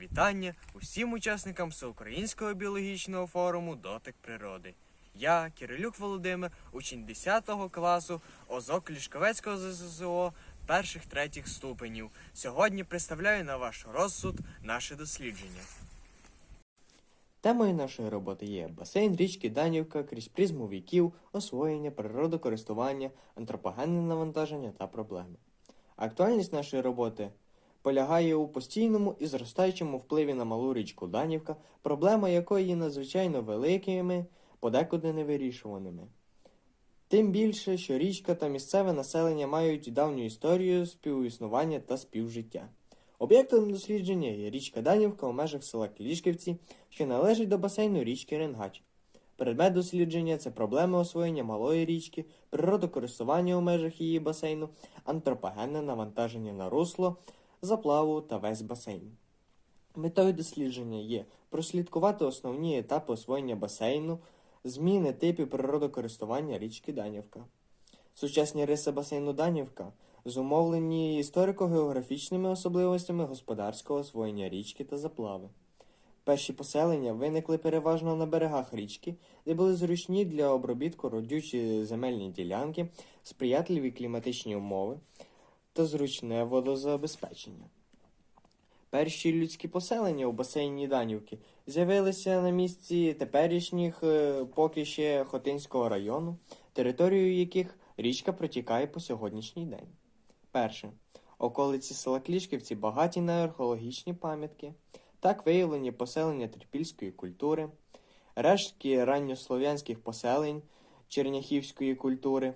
Вітання усім учасникам Всеукраїнського біологічного форуму Дотик природи. Я, Кирилюк Володимир, учень 10 класу ОЗОК Лішковецького ЗСО перших третіх ступенів. Сьогодні представляю на ваш розсуд наше дослідження. Темою нашої роботи є басейн річки Данівка крізь призму віків, освоєння, природокористування, антропогенне навантаження та проблеми. Актуальність нашої роботи полягає у постійному і зростаючому впливі на малу річку Данівка, проблема якої є надзвичайно великими, подекуди невирішуваними. Тим більше, що річка та місцеве населення мають давню історію співіснування та співжиття. Об'єктом дослідження є річка Данівка у межах села Клішківці, що належить до басейну річки Ренгач. Предмет дослідження це проблеми освоєння малої річки, природокористування у межах її басейну, антропогенне навантаження на русло, заплаву та весь басейн. Метою дослідження є прослідкувати основні етапи освоєння басейну, зміни типів природокористування річки Данівка. Сучасні риси басейну Данівка зумовлені історико-географічними особливостями господарського освоєння річки та заплави. Перші поселення виникли переважно на берегах річки, де були зручні для обробітку родючі земельні ділянки, сприятливі кліматичні умови та зручне водозабезпечення. Перші людські поселення у басейні Данівки з'явилися на місці теперішніх е, поки ще Хотинського району, територію яких річка протікає по сьогоднішній день. Перше. Околиці села Клішківці багаті на археологічні пам'ятки. Так виявлені поселення трипільської культури, рештки ранньослов'янських поселень черняхівської культури,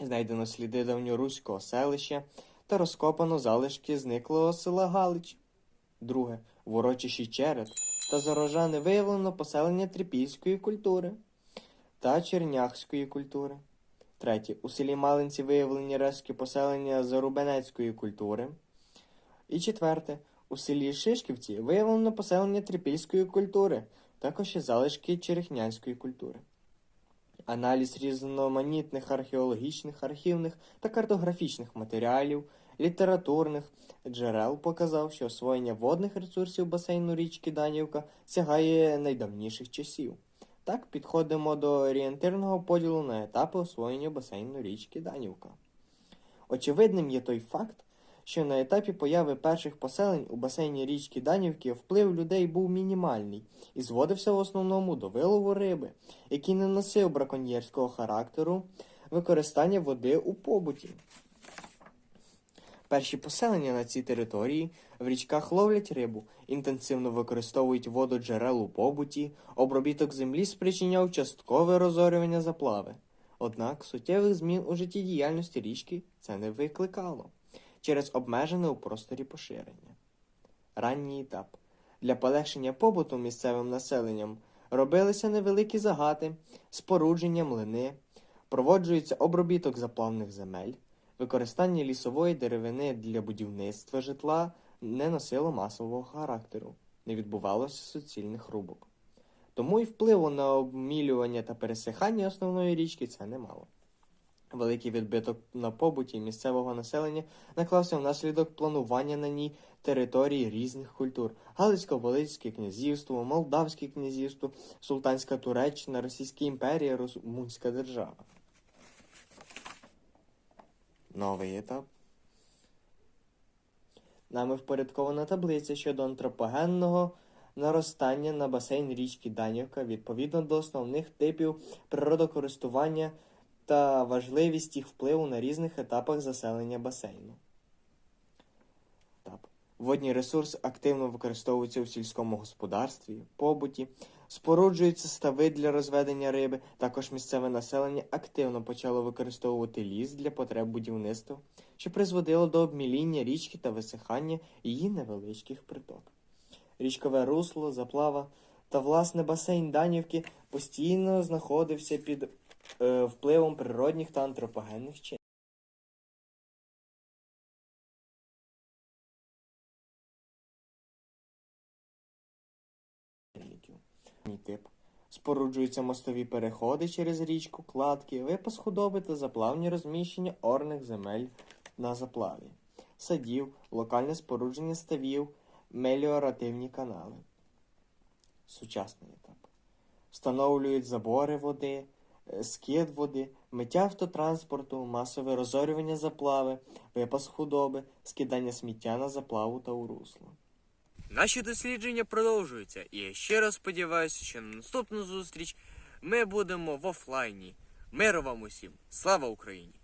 знайдено сліди давньоруського селища та розкопано залишки зниклого села Галич. Друге. В урочищі Черед та Зарожани виявлено поселення трипільської культури та черняхської культури. Третє. У селі Малинці виявлені рештки поселення Зарубенецької культури. І четверте. У селі Шишківці виявлено поселення трипільської культури, також і залишки черехнянської культури. Аналіз різноманітних археологічних, архівних та картографічних матеріалів, літературних джерел показав, що освоєння водних ресурсів басейну річки Данівка сягає найдавніших часів. Так підходимо до орієнтирного поділу на етапи освоєння басейну річки Данівка. Очевидним є той факт, що на етапі появи перших поселень у басейні річки Данівки вплив людей був мінімальний і зводився в основному до вилову риби, який не носив браконьєрського характеру використання води у побуті. Перші поселення на цій території в річках ловлять рибу, інтенсивно використовують воду джерел у побуті, обробіток землі спричиняв часткове розорювання заплави. Однак суттєвих змін у життєдіяльності річки це не викликало через обмежене у просторі поширення. Ранній етап. Для полегшення побуту місцевим населенням робилися невеликі загати, спорудження млини, проводжується обробіток заплавних земель, використання лісової деревини для будівництва житла не носило масового характеру, не відбувалося суцільних рубок. Тому і впливу на обмілювання та пересихання основної річки це не мало. Великий відбиток на побуті місцевого населення наклався внаслідок планування на ній території різних культур: Галицько-Волицьке князівство, Молдавське князівство, Султанська Туреччина, Російська імперія, Румунська держава. Новий етап. Нами впорядкована таблиця щодо антропогенного наростання на басейн річки Данівка відповідно до основних типів природокористування та важливість їх впливу на різних етапах заселення басейну. Водні ресурси активно використовуються у сільському господарстві, побуті, споруджуються стави для розведення риби. Також місцеве населення активно почало використовувати ліс для потреб будівництва, що призводило до обміління річки та висихання її невеличких приток. Річкове русло, заплава та власне басейн Данівки постійно знаходився під впливом природних та антропогенних чинників. Тип. Споруджуються мостові переходи через річку, кладки, випас худоби та заплавні розміщення орних земель на заплаві, садів, локальне спорудження ставів, меліоративні канали. Сучасний етап. Встановлюють забори води, е, скид води, миття автотранспорту, масове розорювання заплави, випас худоби, скидання сміття на заплаву та у русло. Наші дослідження продовжуються, і я ще раз сподіваюся, що на наступну зустріч ми будемо в офлайні. Миру вам усім! Слава Україні!